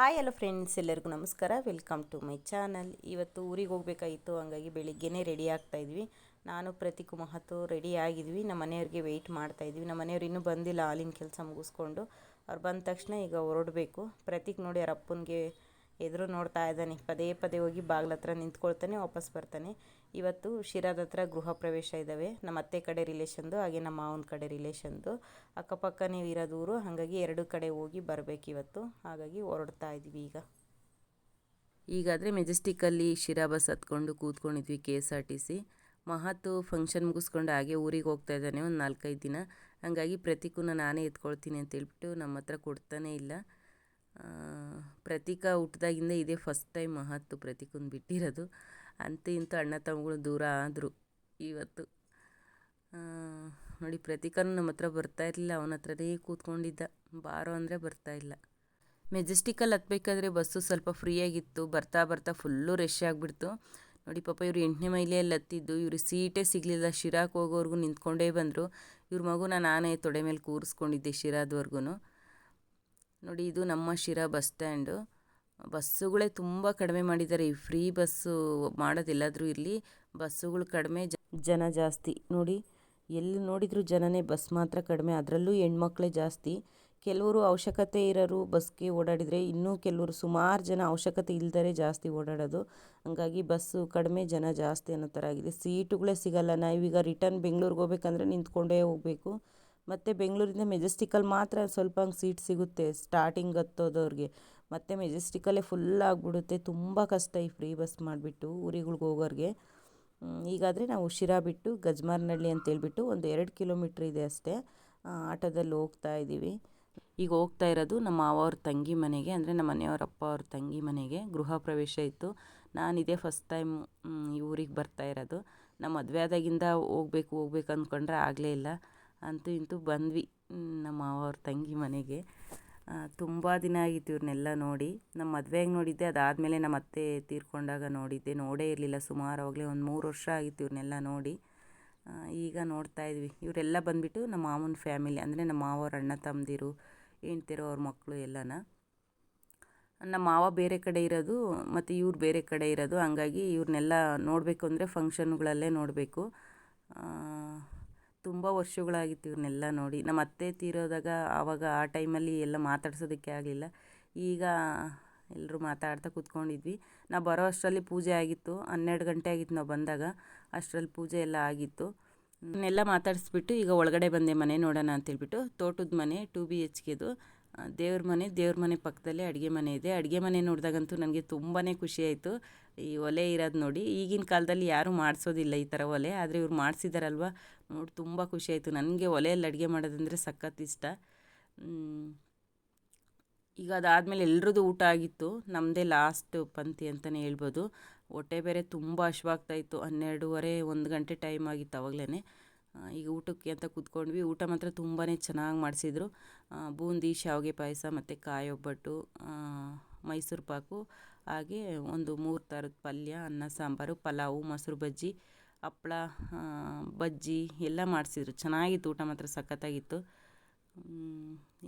Hi hello friends ಎಲ್ಲರಿಗೂ ನಮಸ್ಕಾರ. Welcome to my channel ಇವತ್ತು ಊರಿಗೆ ಹೋಗಬೇಕಾಗಿತ್ತು. ಹಂಗಾಗಿ ಬೆಳಿಗ್ಗೆನೇ ರೆಡಿ ಆಗ್ತಾ ಇದ್ವಿ. ನಾನು, ಪ್ರತೀಕ್ ಮಹತ್ವ ರೆಡಿ ಆಗಿದ್ವಿ. ನಮ್ಮ ಮನೆಯವ್ರಿಗೆ ವೆಯ್ಟ್ ಮಾಡ್ತಾ ಇದ್ವಿ. ನಮ್ಮ ಮನೆಯವ್ರು ಇನ್ನೂ ಬಂದಿಲ್ಲ. ಹಾಲಿನ ಕೆಲಸ ಮುಗಿಸ್ಕೊಂಡು. ಅವ್ರು ಬಂದ ತಕ್ಷಣ ಈಗ ಹೊರಡಬೇಕು. ಪ್ರತೀಕ್ ನೋಡಿ ಅವ್ರ ಅಪ್ಪನಿಗೆ ಎದುರು ನೋಡ್ತಾ ಇದ್ದಾನೆ. ಪದೇ ಪದೇ ಹೋಗಿ ಬಾಗ್ಲ ಹತ್ರ ನಿಂತ್ಕೊಳ್ತಾನೆ, ವಾಪಸ್ ಬರ್ತಾನೆ. ಇವತ್ತು ಶಿರಾದ ಹತ್ರ ಗೃಹ ಪ್ರವೇಶ ಇದ್ದಾವೆ ನಮ್ಮ ಅತ್ತೆ ಕಡೆ ರಿಲೇಷನ್ದು ಹಾಗೆ ನಮ್ಮ ಮಾವನ ಕಡೆ ರಿಲೇಷನ್ದು ಅಕ್ಕಪಕ್ಕನೇ ಇರೋದು ಊರು ಹಾಗಾಗಿ ಎರಡು ಕಡೆ ಹೋಗಿ ಬರಬೇಕು ಇವತ್ತು. ಹಾಗಾಗಿ ಹೊರಡ್ತಾ ಇದ್ವಿ ಈಗ. ಈಗಾದರೆ ಮೆಜೆಸ್ಟಿಕ್ಕಲ್ಲಿ ಶಿರಾ ಬಸ್ ಹತ್ಕೊಂಡು ಕೂತ್ಕೊಂಡಿದ್ವಿ K S R T C ಮಹತ್ತು function ಮುಗಿಸ್ಕೊಂಡು ಹಾಗೆ ಊರಿಗೆ ಹೋಗ್ತಾ ಇದ್ದಾನೆ ಒಂದು ನಾಲ್ಕೈದು ದಿನ. ಹಾಗಾಗಿ ಪ್ರತಿಕೂನ ನಾನೇ ಎತ್ಕೊಳ್ತೀನಿ ಅಂತ ಹೇಳ್ಬಿಟ್ಟು ನಮ್ಮ ಹತ್ರ ಕೊಡ್ತಾನೇ ಇಲ್ಲ. ಪ್ರತೀಕ ಹುಟ್ದಾಗಿಂದ ಇದೇ ಫಸ್ಟ್ ಟೈಮ್ ಮಹತ್ತು ಪ್ರತೀಕನ ಬಿಟ್ಟಿರೋದು. ಅಂತ ಇಂಥ ಅಣ್ಣ ತಮ್ಮಗಳು ದೂರ ಆದರು ಇವತ್ತು. ನೋಡಿ ಪ್ರತೀಕನೂ ನಮ್ಮ ಹತ್ರ ಬರ್ತಾ ಇರಲಿಲ್ಲ, ಅವನ ಹತ್ರನೇ ಕೂತ್ಕೊಂಡಿದ್ದ. ಬಾರೋ ಅಂದರೆ ಬರ್ತಾ ಇಲ್ಲ. ಮೆಜೆಸ್ಟಿಕಲ್ಲಿ ಹತ್ಬೇಕಾದ್ರೆ ಬಸ್ಸು ಸ್ವಲ್ಪ ಫ್ರೀಯಾಗಿತ್ತು ಬರ್ತಾ ಬರ್ತಾ ಫುಲ್ಲು ರಶ್ ಆಗಿಬಿಡ್ತು. ನೋಡಿ ಪಾಪ ಇವರು ಎಂಟನೇ ಮೈಲಿಯಲ್ಲಿ ಹತ್ತಿದ್ದು. ಇವರು ಸೀಟೇ ಸಿಗಲಿಲ್ಲ. ಶಿರಾಕ್ ಹೋಗೋವರೆಗೂ ನಿಂತ್ಕೊಂಡೇ ಬಂದರು. ಇವ್ರ ಮಗುನ ನಾನೇ ತೊಡೆ ಮೇಲೆ ಕೂರಿಸ್ಕೊಂಡಿದ್ದೆ ಶಿರಾದವರೆಗೂ ನೋಡಿ, ಇದು ನಮ್ಮ ಶಿರಾ ಬಸ್ ಸ್ಟ್ಯಾಂಡು. ಬಸ್ಸುಗಳೇ ತುಂಬ ಕಡಿಮೆ ಮಾಡಿದ್ದಾರೆ. ಈ ಫ್ರೀ ಬಸ್ಸು ಮಾಡೋದೆಲ್ಲಾದರೂ ಇರಲಿ, ಬಸ್ಸುಗಳು ಕಡಿಮೆ ಜನ ಜಾಸ್ತಿ. ನೋಡಿ, ಎಲ್ಲಿ ನೋಡಿದರೂ ಜನನೇ ಬಸ್ ಮಾತ್ರ ಕಡಿಮೆ. ಅದರಲ್ಲೂ ಹೆಣ್ಮಕ್ಳೇ ಜಾಸ್ತಿ. ಕೆಲವರು ಅವಶ್ಯಕತೆ ಇರೋರು ಬಸ್ಗೆ ಓಡಾಡಿದರೆ ಇನ್ನೂ ಕೆಲವರು ಸುಮಾರು ಜನ ಅವಶ್ಯಕತೆ ಇಲ್ದರೆ ಜಾಸ್ತಿ ಓಡಾಡೋದು. ಹಂಗಾಗಿ ಬಸ್ಸು ಕಡಿಮೆ ಜನ ಜಾಸ್ತಿ ಅನ್ನೋ ಥರ ಆಗಿದೆ. ಸೀಟುಗಳೇ ಸಿಗಲ್ಲ. ನಾವೀಗ ರಿಟರ್ನ್ ಬೆಂಗಳೂರಿಗೆ ಹೋಗ್ಬೇಕಂದ್ರೆ ನಿಂತ್ಕೊಂಡೇ ಹೋಗಬೇಕು. ಮತ್ತು ಬೆಂಗಳೂರಿಂದ ಮೆಜೆಸ್ಟಿಕಲ್ಲಿ ಮಾತ್ರ ಸ್ವಲ್ಪ ಸೀಟ್ ಸಿಗುತ್ತೆ ಸ್ಟಾರ್ಟಿಂಗ್ ಹತ್ತೋದವ್ರಿಗೆ. ಮತ್ತು ಮೆಜೆಸ್ಟಿಕಲ್ಲೇ ಫುಲ್ ಆಗಿಬಿಡುತ್ತೆ, ತುಂಬ ಕಷ್ಟ ಈ ಫ್ರೀ ಬಸ್ ಮಾಡಿಬಿಟ್ಟು ಊರಿಗಳ್ಗೆ ಹೋಗೋರಿಗೆ. ಈಗಾದರೆ ನಾವು ಶಿರಾ ಬಿಟ್ಟು ಗಜ್ಮಾರ್ನಹಳ್ಳಿ ಅಂತೇಳ್ಬಿಟ್ಟು ಒಂದು ಎರಡು ಕಿಲೋಮೀಟ್ರ್ ಇದೆ ಅಷ್ಟೇ ಆಟೋದಲ್ಲಿ ಹೋಗ್ತಾ ಇದ್ದೀವಿ ಈಗ ಹೋಗ್ತಾ ಇರೋದು ನಮ್ಮ ಮಾವ ತಂಗಿ ಮನೆಗೆ, ಅಂದರೆ ನಮ್ಮ ಮನೆಯವ್ರ ಅಪ್ಪ ಅವ್ರ ತಂಗಿ ಮನೆಗೆ ಗೃಹ ಪ್ರವೇಶ ಇತ್ತು. ನಾನು ಇದೇ ಫಸ್ಟ್ ಟೈಮ್ ಈ ಊರಿಗೆ ಬರ್ತಾ ಇರೋದು. ನಮ್ಮ ಮದುವೆ ಆದಾಗಿಂದ ಹೋಗ್ಬೇಕು ಹೋಗ್ಬೇಕು ಅಂದ್ಕೊಂಡ್ರೆ ಆಗಲೇ ಇಲ್ಲ. ಅಂತೂ ಇಂತೂ ಬಂದ್ವಿ ನಮ್ಮ ಮಾವವ್ರ ತಂಗಿ ಮನೆಗೆ. ತುಂಬ ದಿನ ಆಗಿತ್ತು ಇವ್ರನ್ನೆಲ್ಲ ನೋಡಿ. ನಮ್ಮ ಮದುವೆಯಾಗಿ ನೋಡಿದ್ದೆ, ಅದಾದಮೇಲೆ ನಮ್ಮ ಅತ್ತೆ ತೀರ್ಕೊಂಡಾಗ ನೋಡಿದ್ದೆ. ನೋಡೇ ಇರಲಿಲ್ಲ, ಸುಮಾರು ಆಗಲೇ ಒಂದು ಮೂರು ವರ್ಷ ಆಗಿತ್ತು ಇವ್ರನ್ನೆಲ್ಲ ನೋಡಿ. ಈಗ ನೋಡ್ತಾ ಇದ್ವಿ. ಇವರೆಲ್ಲ ಬಂದುಬಿಟ್ಟು ನಮ್ಮ ಮಾವನ ಫ್ಯಾಮಿಲಿ, ಅಂದರೆ ನಮ್ಮ ಮಾವರ ಅಣ್ಣ ತಮ್ಮದಿರು ಹೆಂಡ್ತಿರೋ, ಅವ್ರ ಮಕ್ಕಳು ಎಲ್ಲನ. ನಮ್ಮ ಮಾವ ಬೇರೆ ಕಡೆ ಇರೋದು, ಮತ್ತು ಇವ್ರು ಬೇರೆ ಕಡೆ ಇರೋದು. ಹಂಗಾಗಿ ಇವ್ರನ್ನೆಲ್ಲ ನೋಡಬೇಕು ಅಂದರೆ ಫಂಕ್ಷನ್ಗಳಲ್ಲೇ ನೋಡಬೇಕು. ತುಂಬ ವರ್ಷಗಳಾಗಿತ್ತು ಇವ್ರನ್ನೆಲ್ಲ ನೋಡಿ. ನಮ್ಮ ಅತ್ತೆ ತೀರೋದಾಗ ಆವಾಗ ಆ ಟೈಮಲ್ಲಿ ಎಲ್ಲ ಮಾತಾಡ್ಸೋದಕ್ಕೆ ಆಗಲಿಲ್ಲ. ಈಗ ಎಲ್ಲರೂ ಮಾತಾಡ್ತಾ ಕೂತ್ಕೊಂಡಿದ್ವಿ. ನಾವು ಬರೋ ಅಷ್ಟರಲ್ಲಿ ಪೂಜೆ ಆಗಿತ್ತು. ಹನ್ನೆರಡು ಗಂಟೆ ಆಗಿತ್ತು ನಾವು ಬಂದಾಗ. ಅಷ್ಟರಲ್ಲಿ ಪೂಜೆ ಎಲ್ಲ ಆಗಿತ್ತು. ಎಲ್ಲ ಮಾತಾಡಿಸ್ಬಿಟ್ಟು ಈಗ ಒಳಗಡೆ ಬಂದೆ ಮನೆ ನೋಡೋಣ ಅಂತೇಳ್ಬಿಟ್ಟು. ತೋಟದ ಮನೆ, ಟು ಬಿ ಎಚ್ ಕೆದು. ದೇವ್ರ ಮನೆ ದೇವ್ರ ಮನೆ ಪಕ್ಕದಲ್ಲೇ ಅಡುಗೆ ಮನೆ ಇದೆ. ಅಡುಗೆ ಮನೆ ನೋಡಿದಾಗಂತೂ ನನಗೆ ತುಂಬಾ ಖುಷಿ ಆಯಿತು. ಈ ಒಲೆ ಇರೋದು ನೋಡಿ. ಈಗಿನ ಕಾಲದಲ್ಲಿ ಯಾರೂ ಮಾಡಿಸೋದಿಲ್ಲ ಈ ಥರ ಒಲೆ. ಆದರೆ ಇವ್ರು ಮಾಡಿಸಿದಾರಲ್ವ? ನೋಡಿ ತುಂಬ ಖುಷಿ ಆಯಿತು. ನನಗೆ ಒಲೆಯಲ್ಲಿ ಅಡುಗೆ ಮಾಡೋದಂದರೆ ಸಖತ್ ಇಷ್ಟ. ಈಗ ಅದಾದಮೇಲೆ ಎಲ್ರದ್ದು ಊಟ ಆಗಿತ್ತು. ನಮ್ಮದೇ ಲಾಸ್ಟ್ ಪಂಕ್ತಿ ಅಂತಲೇ ಹೇಳ್ಬೋದು. ಹೊಟ್ಟೆ ಬೇರೆ ತುಂಬ ಹಶ್ವಾಗ್ತಾಯಿತ್ತು ಹನ್ನೆರಡೂವರೆ, ಒಂದು ಗಂಟೆ ಟೈಮ್ ಆಗಿತ್ತು ಅವಾಗಲೇ ಈಗ ಊಟಕ್ಕೆ ಅಂತ ಕೂತ್ಕೊಂಡ್ವಿ. ಊಟ ಮಾತ್ರ ತುಂಬಾ ಚೆನ್ನಾಗಿ ಮಾಡಿಸಿದ್ರು. ಬೂಂದಿ, ಶಾವಿಗೆ ಪಾಯಸ ಮತ್ತು ಕಾಯಿ ಒಬ್ಬಟ್ಟು ಮೈಸೂರು ಪಾಕು. ಹಾಗೆ ಒಂದು ಮೂರು ಥರದ ಪಲ್ಯ, ಅನ್ನ, ಸಾಂಬಾರು, ಪಲಾವು, ಮೊಸರು ಬಜ್ಜಿ, ಹಪ್ಳ ಬಜ್ಜಿ ಎಲ್ಲ ಮಾಡಿಸಿದ್ರು. ಚೆನ್ನಾಗಿತ್ತು, ಊಟ ಮಾತ್ರ ಸಖತ್ತಾಗಿತ್ತು.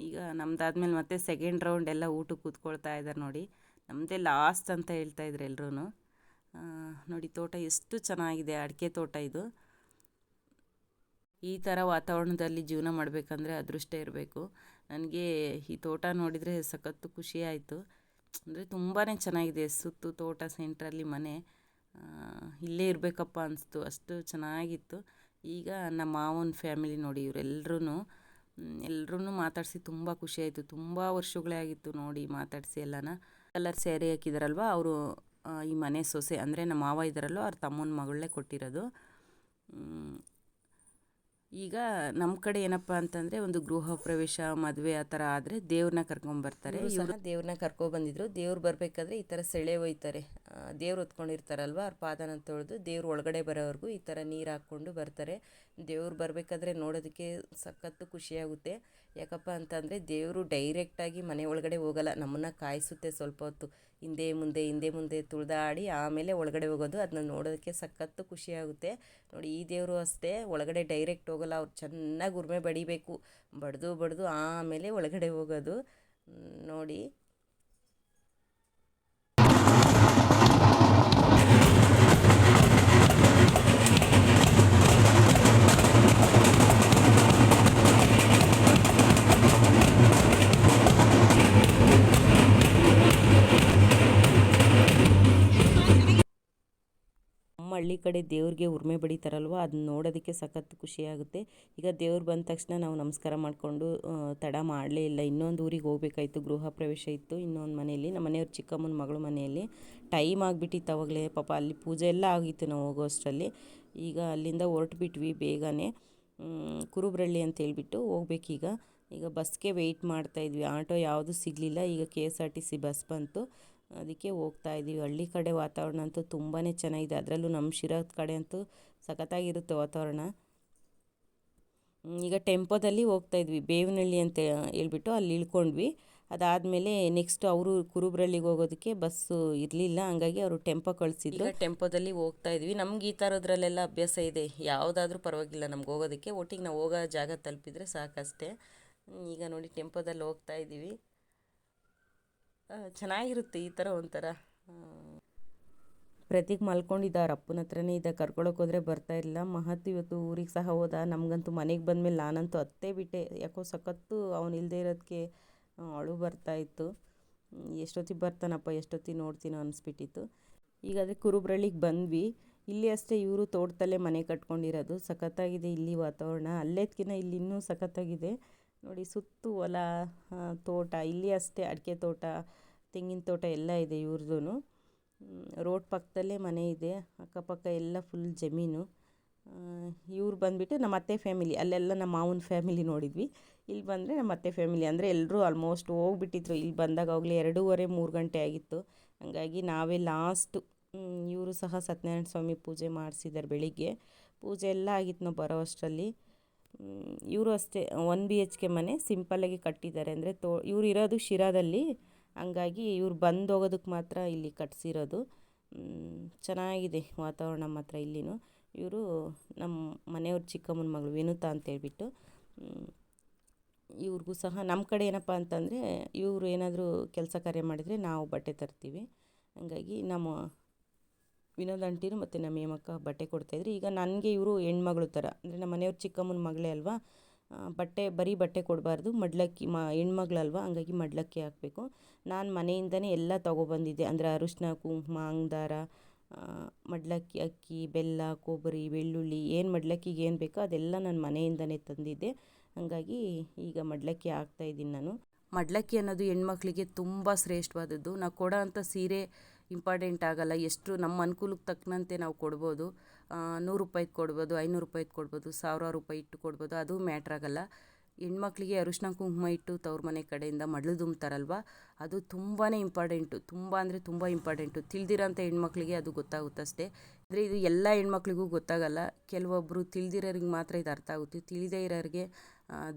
ಈಗ ನಮ್ದಾದ್ಮೇಲೆ ಮತ್ತೆ ಸೆಕೆಂಡ್ ರೌಂಡ್ ಎಲ್ಲ ಊಟಕ್ಕೆ ಕೂತ್ಕೊಳ್ತಾ ಇದ್ದಾರೆ ನೋಡಿ. ನಮ್ಮದೇ ಲಾಸ್ಟ್ ಅಂತ ಹೇಳ್ತಾ ಇದ್ರು ಎಲ್ಲರೂ ನೋಡಿ ತೋಟ ಎಷ್ಟು ಚೆನ್ನಾಗಿದೆ, ಅಡಿಕೆ ತೋಟ ಇದು. ಈ ಥರ ವಾತಾವರಣದಲ್ಲಿ ಜೀವನ ಮಾಡಬೇಕಂದ್ರೆ ಅದೃಷ್ಟ ಇರಬೇಕು. ನನಗೆ ಈ ತೋಟ ನೋಡಿದರೆ ಸಖತ್ತು ಖುಷಿ ಆಯಿತು. ಅಂದರೆ ತುಂಬಾ ಚೆನ್ನಾಗಿದೆ ಸುತ್ತು ತೋಟ ಸೆಂಟ್ರಲ್ಲಿ ಮನೆ. ಇಲ್ಲೇ ಇರಬೇಕಪ್ಪ ಅನಿಸ್ತು, ಅಷ್ಟು ಚೆನ್ನಾಗಿತ್ತು. ಈಗ ನಮ್ಮ ಮಾವನ ಫ್ಯಾಮಿಲಿ ನೋಡಿ ಇವರೆಲ್ಲರೂ ಎಲ್ಲರೂ ಮಾತಾಡಿಸಿ ತುಂಬ ಖುಷಿಯಾಯಿತು ತುಂಬ ವರ್ಷಗಳೇ ಆಗಿತ್ತು ನೋಡಿ ಮಾತಾಡಿಸಿ ಎಲ್ಲನ. ಕಲರ್ ಸ್ಯಾರಿ ಹಾಕಿದಾರಲ್ವ, ಅವರು ಈ ಮನೆ ಸೊಸೆ, ಅಂದರೆ ನಮ್ಮ ಮಾವ ಇದ್ದಾರಲ್ವ ಅವ್ರ ತಮ್ಮನ ಮಗಳೇ ಕೊಟ್ಟಿರೋದು. ಈಗ ನಮ್ಮ ಕಡೆ ಏನಪ್ಪ ಅಂತಂದರೆ ಒಂದು ಗೃಹ ಪ್ರವೇಶ ಮದುವೆ ಆ ಥರ ಆದರೆ ದೇವ್ರನ್ನ ಕರ್ಕೊಂಬರ್ತಾರೆ ಇವರು ದೇವ್ರನ್ನ ಕರ್ಕೊಬಂದಿದ್ರು ದೇವ್ರು ಬರಬೇಕಾದ್ರೆ ಈ ಥರ ಸೆಳೆ ಒಯ್ತಾರೆ. ದೇವ್ರು ಹೊತ್ಕೊಂಡಿರ್ತಾರಲ್ವ ಅವ್ರ ಪಾದನ ತೊಳೆದು ದೇವ್ರು ಒಳಗಡೆ ಬರೋವರೆಗೂ ಈ ಥರ ನೀರು ಹಾಕ್ಕೊಂಡು ಬರ್ತಾರೆ. ದೇವ್ರು ಬರಬೇಕಾದ್ರೆ ನೋಡೋದಕ್ಕೆ ಸಖತ್ತು ಖುಷಿಯಾಗುತ್ತೆ. ಯಾಕಪ್ಪ ಅಂತಂದರೆ ದೇವರು ಡೈರೆಕ್ಟಾಗಿ ಮನೆ ಒಳಗಡೆ ಹೋಗಲ್ಲ. ನಮ್ಮನ್ನು ಕಾಯಿಸುತ್ತೆ ಸ್ವಲ್ಪ ಹೊತ್ತು. ಹಿಂದೆ ಮುಂದೆ ಹಿಂದೆ ಮುಂದೆ ತುಳಿದಾಡಿ ಆಮೇಲೆ ಒಳಗಡೆ ಹೋಗೋದು. ಅದನ್ನ ನೋಡೋದಕ್ಕೆ ಸಖತ್ತು ಖುಷಿಯಾಗುತ್ತೆ. ನೋಡಿ, ಈ ದೇವರು ಅಷ್ಟೇ ಒಳಗಡೆ ಡೈರೆಕ್ಟ್ ಹೋಗಲ್ಲ. ಅವ್ರು ಚೆನ್ನಾಗಿ ಉರ್ಮೆ ಬಡಿಬೇಕು. ಬಡಿದು ಬಡಿದು ಆಮೇಲೆ ಒಳಗಡೆ ಹೋಗೋದು. ನೋಡಿ. ಹಳ್ಳಿ ಕಡೆ ದೇವ್ರಿಗೆ ಉರ್ಮೆ ಬಡಿತಾರಲ್ವ, ಅದನ್ನ ನೋಡೋದಕ್ಕೆ ಸಖತ್ ಖುಷಿಯಾಗುತ್ತೆ. ಈಗ ದೇವ್ರು ಬಂದ ತಕ್ಷಣ ನಾವು ನಮಸ್ಕಾರ ಮಾಡಿಕೊಂಡು ತಡ ಮಾಡಲೇ ಇಲ್ಲ. ಇನ್ನೊಂದು ಊರಿಗೆ ಹೋಗ್ಬೇಕಾಯ್ತು, ಗೃಹ ಪ್ರವೇಶ ಇತ್ತು. ಇನ್ನೊಂದು ಮನೆಯಲ್ಲಿ, ನಮ್ಮ ಮನೆಯವ್ರ ಚಿಕ್ಕಮ್ಮನ ಮಗಳ ಮನೆಯಲ್ಲಿ. ಟೈಮ್ ಆಗಿಬಿಟ್ಟಿತ್ತು ಅವಾಗಲೇ. ಪಾಪ ಅಲ್ಲಿ ಪೂಜೆ ಎಲ್ಲ ಆಗಿತ್ತು ನಾವು ಹೋಗೋ ಅಷ್ಟರಲ್ಲಿ ಈಗ ಅಲ್ಲಿಂದ ಹೊರಟುಬಿಟ್ವಿ ಬೇಗನೆ. ಕುರುಬ್ರಳ್ಳಿ ಅಂತ ಹೇಳ್ಬಿಟ್ಟು ಹೋಗ್ಬೇಕೀಗ. ಈಗ ಬಸ್ಗೆ ವೆಯ್ಟ್ ಮಾಡ್ತಾಯಿದ್ವಿ ಆಟೋ ಯಾವುದು ಸಿಗಲಿಲ್ಲ. ಈಗ K S R T C bus ಬಂತು. ಅದಕ್ಕೆ ಹೋಗ್ತಾ ಇದ್ದೀವಿ. ಹಳ್ಳಿ ಕಡೆ ವಾತಾವರಣ ಅಂತೂ ತುಂಬಾ ಚೆನ್ನಾಗಿದೆ. ಅದರಲ್ಲೂ ನಮ್ಮ ಶಿರಾ ಕಡೆ ಅಂತೂ ಸಖತ್ತಾಗಿರುತ್ತೆ ವಾತಾವರಣ. ಈಗ ಟೆಂಪೋದಲ್ಲಿ ಹೋಗ್ತಾ ಇದ್ವಿ. ಬೇವನಹಳ್ಳಿ ಅಂತ ಹೇಳ್ಬಿಟ್ಟು ಅಲ್ಲಿ ಇಳ್ಕೊಂಡ್ವಿ. ಅದಾದಮೇಲೆ ನೆಕ್ಸ್ಟ್ ಅವರು ಕುರುಬ್ರಳ್ಳಿಗೆ ಹೋಗೋದಕ್ಕೆ ಬಸ್ಸು ಇರಲಿಲ್ಲ. ಹಂಗಾಗಿ ಅವರು ಟೆಂಪೋ ಕಳಿಸಿದ್ರು. ಟೆಂಪೋದಲ್ಲಿ ಹೋಗ್ತಾ ಇದ್ವಿ. ನಮ್ಗೆ ಈ ಥರದ್ರಲ್ಲೆಲ್ಲ ಅಭ್ಯಾಸ ಇದೆ. ಯಾವುದಾದ್ರೂ ಪರವಾಗಿಲ್ಲ ನಮ್ಗೆ ಹೋಗೋದಕ್ಕೆ. ಒಟ್ಟಿಗೆ ನಾವು ಹೋಗೋ ಜಾಗ ತಲುಪಿದ್ರೆ ಸಾಕಷ್ಟೇ. ಈಗ ನೋಡಿ ಟೆಂಪೋದಲ್ಲಿ ಹೋಗ್ತಾ ಇದ್ದೀವಿ. ಚೆನ್ನಾಗಿರುತ್ತೆ ಈ ಥರ ಒಂಥರ. ಪ್ರತೀಕ್ ಮಲ್ಕೊಂಡಿದ್ದಾರೆ, ಅಪ್ಪನ ಹತ್ರನೇ ಇದ್ದ ಕರ್ಕೊಳಕ್ಕೆ ಹೋದರೆ ಬರ್ತಾ ಇಲ್ಲ. ಮಹತ್ ಇವತ್ತು ಊರಿಗೆ ಸಹ ಹೋದ. ನಮಗಂತೂ ಮನೆಗೆ ಬಂದಮೇಲೆ ನಾನಂತೂ ಅತ್ತೇ ಬಿಟ್ಟೆ. ಯಾಕೋ ಸಖತ್ತು ಅವನು ಇಲ್ಲದೆ ಇರೋದಕ್ಕೆ ಅಳು ಬರ್ತಾ ಇತ್ತು. ಎಷ್ಟೊತ್ತಿಗೆ ಬರ್ತಾನಪ್ಪ, ಎಷ್ಟೊತ್ತಿಗೆ ನೋಡ್ತೀನೋ ಅನಿಸ್ಬಿಟ್ಟಿತ್ತು. ಈಗ ಅದೇ ಕುರುಬ್ರಳ್ಳಿಗೆ ಬಂದ್ವಿ. ಇಲ್ಲಿ ಅಷ್ಟೇ ಇವರು ತೋಟದಲ್ಲೇ ಮನೆ ಕಟ್ಕೊಂಡಿರೋದು. ಸಖತ್ತಾಗಿದೆ ಇಲ್ಲಿ ವಾತಾವರಣ. ಅಲ್ಲೇದಕ್ಕಿಂತ ಇಲ್ಲಿ ಇನ್ನೂ ಸಖತ್ತಾಗಿದೆ. ನೋಡಿ ಸುತ್ತು ಹೊಲ ತೋಟ, ಇಲ್ಲಿ ಅಷ್ಟೇ ಅಡಿಕೆ ತೋಟ, ತೆಂಗಿನ ತೋಟ ಎಲ್ಲ ಇದೆ ಇವ್ರದ್ದು ರೋಡ್ ಪಕ್ಕದಲ್ಲೇ ಮನೆ ಇದೆ, ಅಕ್ಕಪಕ್ಕ ಎಲ್ಲ ಫುಲ್ ಜಮೀನು. ಇವ್ರು ಬಂದುಬಿಟ್ಟು ನಮ್ಮ ಅತ್ತೆ ಫ್ಯಾಮಿಲಿ ಅಲ್ಲೆಲ್ಲ ನಮ್ಮ ಮಾವನ ಫ್ಯಾಮಿಲಿ ನೋಡಿದ್ವಿ. ಇಲ್ಲಿ ಬಂದರೆ ನಮ್ಮ ಅತ್ತೆ ಫ್ಯಾಮಿಲಿ ಅಂದರೆ ಎಲ್ಲರೂ ಆಲ್ಮೋಸ್ಟ್ ಹೋಗ್ಬಿಟ್ಟಿದ್ರು. ಇಲ್ಲಿ ಬಂದಾಗ ಆಗಲೇ ಎರಡೂವರೆ, ಮೂರು ಗಂಟೆ ಆಗಿತ್ತು. ಹಾಗಾಗಿ ನಾವೇ ಲಾಸ್ಟು ಇವರು ಸಹ ಸತ್ಯನಾರಾಯಣ ಸ್ವಾಮಿ ಪೂಜೆ ಮಾಡಿಸಿದ್ದಾರೆ ಬೆಳಿಗ್ಗೆ. ಪೂಜೆ ಎಲ್ಲ ಆಗಿತ್ತು ನಾವು ಬರೋ ಅಷ್ಟರಲ್ಲಿ. ಇವರು ಅಷ್ಟೇ, ಒನ್ ಬಿ ಎಚ್ ಕೆ ಮನೆ ಸಿಂಪಲ್ಲಾಗಿ ಕಟ್ಟಿದ್ದಾರೆ. ಅಂದರೆ ತೋ, ಇವ್ರು ಇರೋದು ಶಿರಾದಲ್ಲಿ. ಹಂಗಾಗಿ ಇವ್ರು ಬಂದು ಹೋಗೋದಕ್ಕೆ ಮಾತ್ರ ಇಲ್ಲಿ ಕಟ್ಸಿರೋದು. ಚೆನ್ನಾಗಿದೆ ವಾತಾವರಣ ಮಾತ್ರ ಇಲ್ಲಿನೂ. ಇವರು ನಮ್ಮ ಮನೆಯವ್ರ ಚಿಕ್ಕಮ್ಮನ ಮಗಳು ವಿನುತಾ ಅಂತೇಳ್ಬಿಟ್ಟು ಇವ್ರಿಗೂ ಸಹ ನಮ್ಮ ಕಡೆ ಏನಪ್ಪ ಅಂತಂದರೆ ಇವರು ಏನಾದರೂ ಕೆಲಸ ಕಾರ್ಯ ಮಾಡಿದರೆ ನಾವು ಬಟ್ಟೆ ತರ್ತೀವಿ. ಹಂಗಾಗಿ ನಮ್ಮ ವಿನೋದ್ ಆಂಟಿನೂ ಮತ್ತು ನಮ್ಮ ಹೇಮಕ್ಕ ಬಟ್ಟೆ ಕೊಡ್ತಾಯಿದ್ರು ಈಗ ನನಗೆ ಇವರು ಹೆಣ್ಮಗಳು ಥರ ಅಂದರೆ ನಮ್ಮ ಮನೆಯವ್ರು ಚಿಕ್ಕಮ್ಮನ ಮಗಳೇ ಅಲ್ವಾ? ಬಟ್ಟೆ, ಬರೀ ಬಟ್ಟೆ ಕೊಡಬಾರ್ದು. ಮಡ್ಲಕ್ಕಿ, ಮ ಹೆಣ್ಮಗಳಲ್ವ ಹಂಗಾಗಿ ಮಡ್ಲಕ್ಕಿ ಹಾಕಬೇಕು. ನಾನು ಮನೆಯಿಂದನೇ ಎಲ್ಲ ತೊಗೊಬಂದಿದ್ದೆ. ಅಂದರೆ ಅರಿಶಿನ ಕುಂಕುಮ ಅಂಗ್ದಾರ ಮಡ್ಲಕ್ಕಿ, ಅಕ್ಕಿ, ಬೆಲ್ಲ, ಕೊಬ್ಬರಿ, ಬೆಳ್ಳುಳ್ಳಿ, ಏನು ಮಡ್ಲಕ್ಕಿಗೆ ಏನು ಬೇಕೋ ಅದೆಲ್ಲ ನಾನು ಮನೆಯಿಂದನೇ ತಂದಿದ್ದೆ. ಹಾಗಾಗಿ ಈಗ ಮಡ್ಲಕ್ಕಿ ಹಾಕ್ತಾಯಿದ್ದೀನಿ ನಾನು. ಮಡ್ಲಕ್ಕಿ ಅನ್ನೋದು ಹೆಣ್ಮಕ್ಳಿಗೆ ತುಂಬ ಶ್ರೇಷ್ಠವಾದದ್ದು. ನಾವು ಕೊಡೋ ಅಂಥ ಸೀರೆ ಇಂಪಾರ್ಟೆಂಟ್ ಆಗಲ್ಲ, ಎಷ್ಟು ನಮ್ಮ ಅನುಕೂಲಕ್ಕೆ ತಕ್ಕನಂತೆ ನಾವು ಕೊಡ್ಬೋದು. ನೂರು ರೂಪಾಯಿದು ಕೊಡ್ಬೋದು, ಐನೂರು ರೂಪಾಯ್ದು ಕೊಡ್ಬೋದು ಸಾವಿರಾರು ರೂಪಾಯಿ ಇಟ್ಟು ಕೊಡ್ಬೋದು, ಅದು ಮ್ಯಾಟ್ರ್ ಆಗೋಲ್ಲ. ಹೆಣ್ಮಕ್ಳಿಗೆ ಅರಿಶಿನ ಕುಂಕುಮ ಇಟ್ಟು ತವ್ರ ಮನೆ ಕಡೆಯಿಂದ ಮಡ್ಲು ದುಂಬ್ತಾರಲ್ವ ಅದು ತುಂಬಾ ಇಂಪಾರ್ಟೆಂಟು, ತುಂಬ ಅಂದರೆ ತುಂಬ ಇಂಪಾರ್ಟೆಂಟು. ತಿಳಿದಿರೋಂಥ ಹೆಣ್ಮಕ್ಳಿಗೆ ಅದು ಗೊತ್ತಾಗುತ್ತಷ್ಟೇ ಅಂದರೆ ಇದು ಎಲ್ಲ ಹೆಣ್ಮಕ್ಳಿಗೂ ಗೊತ್ತಾಗಲ್ಲ ಕೆಲವೊಬ್ಬರು ತಿಳಿದಿರೋರಿಗೆ ಮಾತ್ರ ಇದು ಅರ್ಥ ಆಗುತ್ತೆ. ತಿಳಿದೇ ಇರೋರಿಗೆ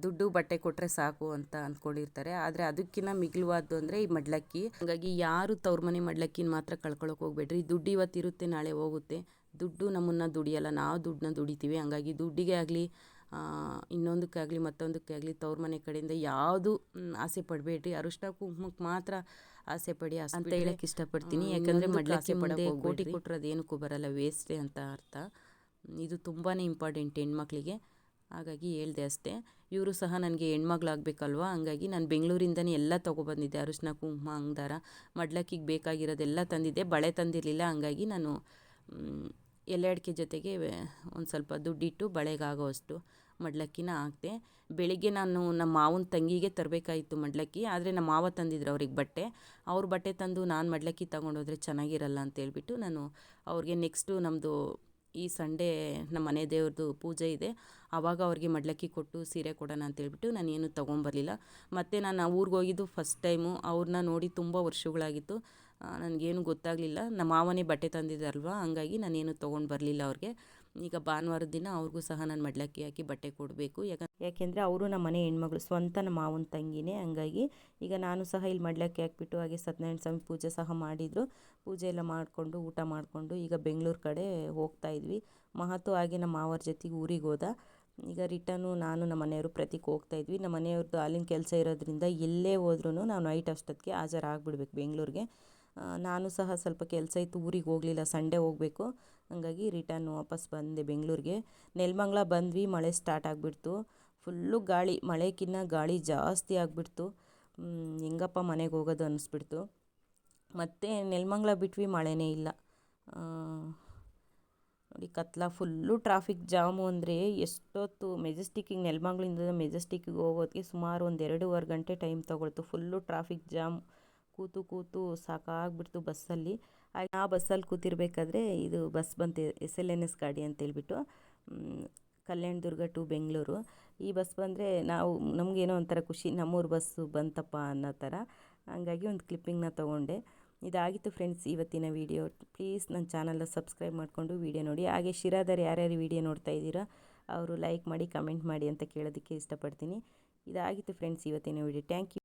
ದುಡ್ಡು ಬಟ್ಟೆ ಕೊಟ್ಟರೆ ಸಾಕು ಅಂತ ಅಂದ್ಕೊಂಡಿರ್ತಾರೆ ಆದರೆ ಅದಕ್ಕಿಂತ ಮಿಗಿಲುವಾದ್ದು ಅಂದರೆ ಈ ಮಡ್ಲಕ್ಕಿ. ಹಾಗಾಗಿ ಯಾರು ತವ್ರ ಮನೆ ಮಡ್ಲಕ್ಕಿನ ಮಾತ್ರ ಕಳ್ಕೊಳಕ್ಕೆ ಹೋಗ್ಬೇಡ್ರಿ. ದುಡ್ಡು ಇವತ್ತಿರುತ್ತೆ ನಾಳೆ ಹೋಗುತ್ತೆ. ದುಡ್ಡು ನಮ್ಮನ್ನು ದುಡಿಯಲ್ಲ ನಾವು ದುಡ್ಡನ್ನ ದುಡಿತೀವಿ. ಹಂಗಾಗಿ ದುಡ್ಡಿಗೆ ಆಗಲಿ ಇನ್ನೊಂದಕ್ಕೆ ಆಗಲಿ ಮತ್ತೊಂದಕ್ಕೆ ಆಗಲಿ ತವ್ರ ಮನೆ ಕಡೆಯಿಂದ ಯಾವುದು ಆಸೆ ಪಡಬೇಡ್ರಿ. ಅರಿಶಿನ ಕುಂಕುಮಕ್ಕೆ ಮಾತ್ರ ಆಸೆ ಪಡಿ ಅಂತ ಹೇಳಕ್ಕೆ ಇಷ್ಟಪಡ್ತೀನಿ. ಯಾಕಂದರೆ ಮಡ್ಲಕ್ಕಿ ಮುಂದೆ ಕೋಟಿ ಕೊಟ್ಟರೆ ಅದೇನಕ್ಕೂ ಬರಲ್ಲ ವೇಸ್ಟೇ ಅಂತ ಅರ್ಥ. ಇದು ತುಂಬಾ ಇಂಪಾರ್ಟೆಂಟ್ ಹೆಣ್ಮಕ್ಳಿಗೆ. ಹಾಗಾಗಿ ಹೇಳಿದೆ ಅಷ್ಟೇ. ಇವರು ಸಹ ನನಗೆ ಹೆಣ್ಮಗ್ಳಾಗಬೇಕಲ್ವ? ಹಂಗಾಗಿ ನಾನು ಬೆಂಗಳೂರಿಂದನೇ ಎಲ್ಲ ತೊಗೊಬಂದಿದ್ದೆ. ಅರಿಶಿನ ಕುಂಕುಮ, ಅಂಗಾರ, ಮಡ್ಲಕ್ಕಿಗೆ ಬೇಕಾಗಿರೋದೆಲ್ಲ ತಂದಿದ್ದೆ. ಬಳೆ ತಂದಿರಲಿಲ್ಲ. ಹಂಗಾಗಿ ನಾನು ಎಲೆ ಅಡಿಕೆ ಜೊತೆಗೆ ಒಂದು ಸ್ವಲ್ಪ ದುಡ್ಡಿಟ್ಟು ಬಳೆಗಾಗೋ ಅಷ್ಟು ಮಡ್ಲಕ್ಕಿನ ಹಾಕಿದೆ. ಬೆಳಿಗ್ಗೆ ನಾನು ನಮ್ಮ ಮಾವನ ತಂಗಿಗೆ ತರಬೇಕಾಯಿತು ಮಡ್ಲಕ್ಕಿ. ಆದರೆ ನಮ್ಮ ಮಾವ ತಂದಿದ್ರು ಅವ್ರಿಗೆ ಬಟ್ಟೆ. ಅವ್ರ ಬಟ್ಟೆ ತಂದು ನಾನು ಮಡ್ಲಕ್ಕಿ ತೊಗೊಂಡೋದ್ರೆ ಚೆನ್ನಾಗಿರಲ್ಲ ಅಂತೇಳ್ಬಿಟ್ಟು ನಾನು ಅವ್ರಿಗೆ ನೆಕ್ಸ್ಟು ನಮ್ಮದು ಈ ಸಂಡೇ ನಮ್ಮ ಮನೆ ದೇವ್ರದ್ದು ಪೂಜೆ ಇದೆ. ಆವಾಗ ಅವ್ರಿಗೆ ಮಡ್ಲಕ್ಕಿ ಕೊಟ್ಟು ಸೀರೆ ಕೊಡೋಣ ಅಂತೇಳ್ಬಿಟ್ಟು ನಾನು ಏನು ತೊಗೊಂಬರಲಿಲ್ಲ. ಮತ್ತು ನಾನು ಊರಿಗೆ ಹೋಗಿದ್ದು ಫಸ್ಟ್ ಟೈಮು ಅವ್ರನ್ನ ನೋಡಿ ತುಂಬ ವರ್ಷಗಳಾಗಿತ್ತು. ನನಗೇನು ಗೊತ್ತಾಗಲಿಲ್ಲ. ನಮ್ಮ ಮಾವನೇ ಬಟ್ಟೆ ತಂದಿದ್ದಾರಲ್ವ? ಹಂಗಾಗಿ ನಾನೇನು ತೊಗೊಂಡು ಬರಲಿಲ್ಲ ಅವ್ರಿಗೆ. ಈಗ ಭಾನುವಾರದ ದಿನ ಅವ್ರಿಗೂ ಸಹ ನಾನು ಮಡ್ಲಕ್ಕಿ ಹಾಕಿ ಬಟ್ಟೆ ಕೊಡಬೇಕು. ಯಾಕಂದ್ರೆ ಯಾಕೆಂದರೆ ಅವರು ನಮ್ಮ ಮನೆ ಹೆಣ್ಮಗಳು, ಸ್ವಂತ ನಮ್ಮ ಮಾವನ ತಂಗಿನೇ. ಹಂಗಾಗಿ ಈಗ ನಾನು ಸಹ ಇಲ್ಲಿ ಮಡ್ಲಕ್ಕಿ ಹಾಕಿಬಿಟ್ಟು ಹಾಗೆ ಸತ್ಯನಾರಾಯಣ ಸ್ವಾಮಿ ಪೂಜೆ ಸಹ ಮಾಡಿದರು. ಪೂಜೆ ಎಲ್ಲ ಮಾಡಿಕೊಂಡು, ಊಟ ಮಾಡಿಕೊಂಡು ಈಗ ಬೆಂಗಳೂರು ಕಡೆ ಹೋಗ್ತಾ ಇದ್ವಿ. ಮಹತ್ತು ಹಾಗೆ ನಮ್ಮ ಮಾವರ ಜೊತೆಗೆ ಊರಿಗೆ ಹೋದ. ಈಗ ರಿಟರ್ನು ನಾನು ನಮ್ಮ ಮನೆಯವರು ಪ್ರತಿಕ್ ಹೋಗ್ತಾ ಇದ್ವಿ. ನಮ್ಮ ಮನೆಯವ್ರದ್ದು ಅಲ್ಲಿನ ಕೆಲಸ ಇರೋದ್ರಿಂದ ಎಲ್ಲೇ ಹೋದ್ರೂ ನಾವು ನೈಟ್ ಅಷ್ಟೊತ್ತಿಗೆ ಹಾಜರಾಗ್ಬಿಡ್ಬೇಕು ಬೆಂಗಳೂರಿಗೆ. ನಾನು ಸಹ ಸ್ವಲ್ಪ ಕೆಲಸ ಇತ್ತು, ಊರಿಗೆ ಹೋಗಲಿಲ್ಲ, ಸಂಡೇ ಹೋಗಬೇಕು. ಹಂಗಾಗಿ ರಿಟರ್ನ್ ವಾಪಸ್ ಬಂದೆ ಬೆಂಗಳೂರಿಗೆ. ನೆಲಮಂಗ್ಲ ಬಂದ್ವಿ, ಮಳೆ ಸ್ಟಾರ್ಟ್ ಆಗಿಬಿಡ್ತು. ಫುಲ್ಲು ಗಾಳಿ, ಮಳೆಕಿನ್ನ ಗಾಳಿ ಜಾಸ್ತಿ ಆಗಿಬಿಡ್ತು. ಹೆಂಗಪ್ಪ ಮನೆಗೆ ಹೋಗೋದು ಅನ್ನಿಸ್ಬಿಡ್ತು ಮತ್ತು ನೆಲಮಂಗ್ಲ ಬಿಟ್ವಿ, ಮಳೆನೇ ಇಲ್ಲ. ನೋಡಿ ಕತ್ಲ ಫುಲ್ಲು ಟ್ರಾಫಿಕ್ ಜಾಮು ಅಂದರೆ ಎಷ್ಟೊತ್ತು ಮೆಜೆಸ್ಟಿಕ್ಕಿಗೆ ನೆಲಮಂಗ್ಲಿಂದ ಮೆಜೆಸ್ಟಿಕ್ಕಿಗೆ ಹೋಗೋದಕ್ಕೆ ಸುಮಾರು ಒಂದು ಎರಡೂವರೆ ಗಂಟೆ ಟೈಮ್ ತೊಗೊಳ್ತು. Full traffic jam. ಕೂತು ಕೂತು ಸಾಕಾಗ್ಬಿಡ್ತು ಬಸ್ಸಲ್ಲಿ. ಆ ಬಸ್ಸಲ್ಲಿ ಕೂತಿರ್ಬೇಕಾದ್ರೆ ಇದು ಬಸ್ ಬಂತು ಎಸ್ ಎಲ್ ಎನ್ ಎಸ್ ಗಾಡಿ ಅಂತೇಳ್ಬಿಟ್ಟು ಕಲ್ಯಾಣ ದುರ್ಗ ಟು ಬೆಂಗಳೂರು. ಈ ಬಸ್ ಬಂದರೆ ನಾವು, ನಮಗೇನೋ ಒಂಥರ ಖುಷಿ, ನಮ್ಮೂರು ಬಸ್ಸು ಬಂತಪ್ಪ ಅನ್ನೋ ಥರ. ಹಂಗಾಗಿ ಒಂದು ಕ್ಲಿಪ್ಪಿಂಗ್ನ ತೊಗೊಂಡೆ. ಇದಾಗಿತ್ತು ಫ್ರೆಂಡ್ಸ್ ಇವತ್ತಿನ ವಿಡಿಯೋ. ಪ್ಲೀಸ್ ನನ್ನ ಚಾನಲ್ನ ಸಬ್ಸ್ಕ್ರೈಬ್ ಮಾಡಿಕೊಂಡು ವೀಡಿಯೋ ನೋಡಿ. ಹಾಗೆ ಶಿರಾದರ್ ಯಾರ್ಯಾರು ವಿಡಿಯೋ ನೋಡ್ತಾ ಇದ್ದೀರಾ ಅವರು ಲೈಕ್ ಮಾಡಿ, ಕಮೆಂಟ್ ಮಾಡಿ ಅಂತ ಕೇಳೋದಕ್ಕೆ ಇಷ್ಟಪಡ್ತೀನಿ. ಇದಾಗಿತ್ತು ಫ್ರೆಂಡ್ಸ್ ಇವತ್ತಿನ ವಿಡಿಯೋ. Thank you.